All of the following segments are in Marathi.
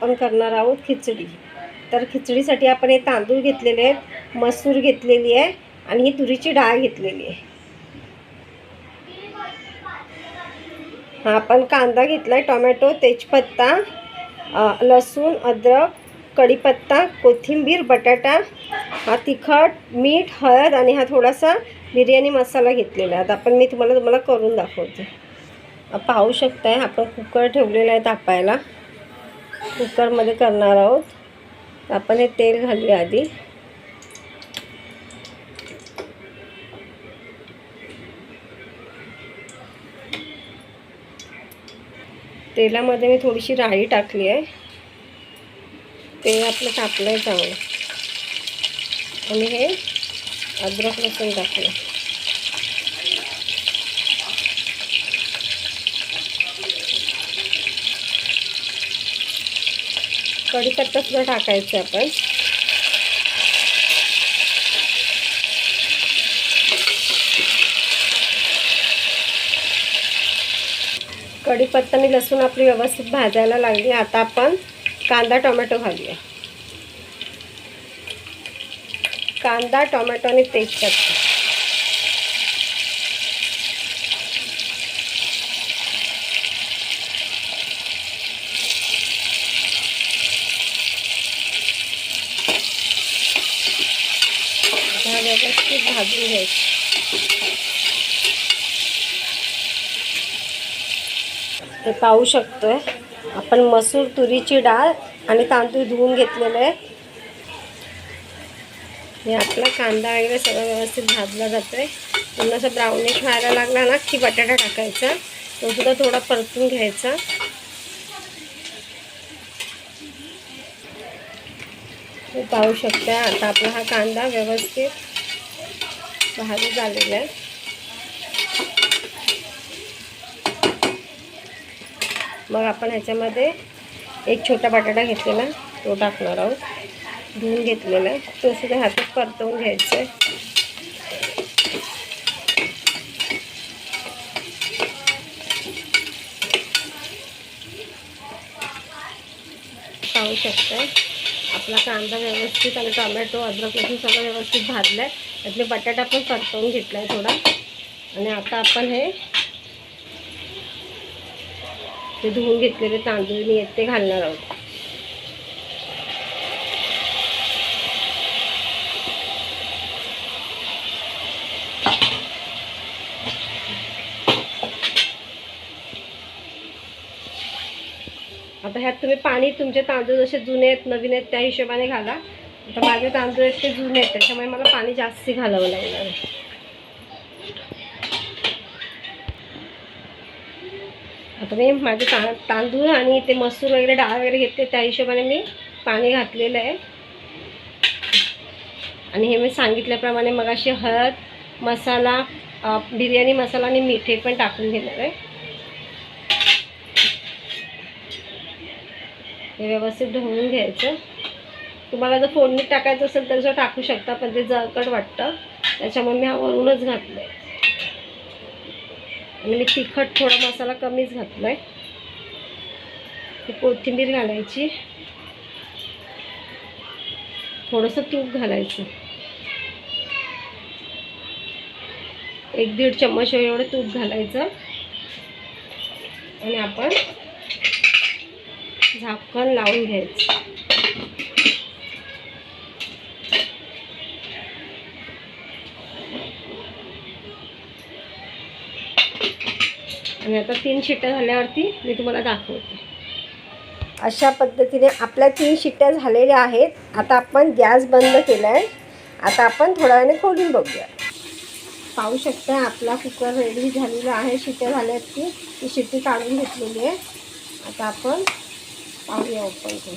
आपण करणार आहोत खिचडी. तर खिचडीसाठी आपण हे तांदूळ घेतलेले आहेत मसूर घेतलेली आहे आणि ही तुरीची डाळ घेतलेली आहे. हा आपण कांदा घेतला आहे टोमॅटो तेजपत्ता लसूण अद्रक कढीपत्ता कोथिंबीर बटाटा हा तिखट मीठ हळद आणि हा थोडासा बिर्याणी मसाला घेतलेला आहे. आता आपण मी तुम्हाला तुम्हाला करून दाखवते. पाहू शकताय आपण कुकर ठेवलेला आहे तापायला. कुकरमध्ये करणार आहोत. आपण हे तेल घालूया आधी. तेलामध्ये मी थोडीशी राई टाकली आहे. तेल आपलं तापलं आहे चांगलं. आणि हे अद्रक लसूण टाकलं कढीपत्ता सुद्धा टाकायचं आपण. कढीपत्ता आणि लसूण आपली व्यवस्थित भाजायला लागली. आता आपण कांदा टोमॅटो घालूया. कांदा टोमॅटो आणि तेजपत्ता आता व्यवस्थित भाजून घ्यायचं. हे पाहू शकतोय. आपण मसूर तुरीची डाळ आणि तांदूळ धुवून घेतलेलं आहे. हे आपला कांदा वगैरे सगळं व्यवस्थित भाजला जातो आहे पुन्हा असं ब्राउनिश व्हायला लागला ना की बटाटा टाकायचा. तो सुद्धा थोडा परतून घ्यायचा. पाहू शकता. आता आपला हा कांदा व्यवस्थित भाजी झालेला आहे मग आपण ह्याच्यामध्ये एक छोटा बटाटा घेतलेला तो टाकणार आहोत. धुवून घेतलेला आहे. तो सुद्धा हातात परतवून घ्यायचा आहे. पाहू शकता आपला कांदा व्यवस्थित आणि टोमॅटो अद्रक लसूण सगळं व्यवस्थित भाजलं आहे त्यातले बटाटा पण परतवून घेतला आहे थोडा. आणि आता आपण हे ते धुवून घेतलेले तांदूळ मी ते घालणार आहोत. आता ह्यात तुम्ही पाणी तुमचे तांदूळ जसे जुने आहेत नवीन आहेत त्या हिशोबाने घाला. आता माझे तांदूळ आहेत ते जुने आहेत त्याच्यामुळे मला पाणी जास्ती घालावं लागणार आहे. आता मी माझे ता तांदूळ आणि ते मसूर वगैरे डाळ वगैरे घेते त्या हिशोबाने मी पाणी घातलेलं आहे. आणि हे मी सांगितल्याप्रमाणे मग अशी हळद मसाला बिर्याणी मसाला आणि मीठ हे पण टाकून घेणार आहे. हे व्यवस्थित ढवळून घ्यायचं. तुम्हाला जर फोडणीत टाकायचं असेल तर जर टाकू शकता पण ते जळकट वाटतं. त्याच्यामुळे मी हा वरूनच घातलं आहे आणि मी तिखट थोडा मसाला कमीच घातला आहे ती कोथिंबीर घालायची. थोडंसं तूप घालायचं. एक दीड चम्मच एवढं तूप घालायचं. आणि आपण झाकण लावून घ्यायचं. आणि आता तीन शिट्ट्या झाल्यावरती मी तुम्हाला दाखवते. अशा पद्धतीने आपल्या तीन शिट्ट्या झालेल्या आहेत. आता आपण गॅस बंद केला आहे आता आपण थोड्या वेळाने खोलून बघूया. पाहू शकता आपला कुकर रेडी झालेला आहे. शिट्ट्या झाल्या आहेत की ती शिट्टी काढून घेतलेली आहे. आता आपण पाहूया ओपन करून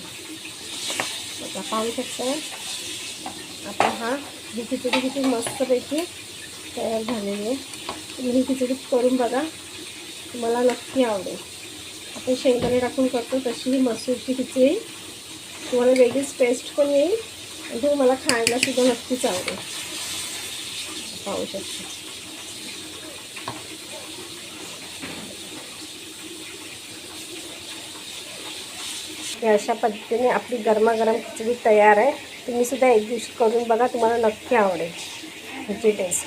आता पाहू शकता आता हा ही खिचडी किती मस्तपैकी तयार झालेली आहे. तुम्ही ही खिचडी करून बघा. तुम्हाला नक्की आवडेल. आपण शेंगदाणे टाकून करतो तशी ही मसूरची खिचडी. तुम्हाला वेगळीच टेस्ट पण येईल. आणि तुम्हाला खायलासुद्धा नक्कीच आवडेल. पाहू शकता. हे अशा पद्धतीने आपली गरमागरम खिचडी तयार आहे. तुम्ही सुद्धा एक दिवशी करून बघा तुम्हाला नक्की आवडेल. ह्याची टेस्ट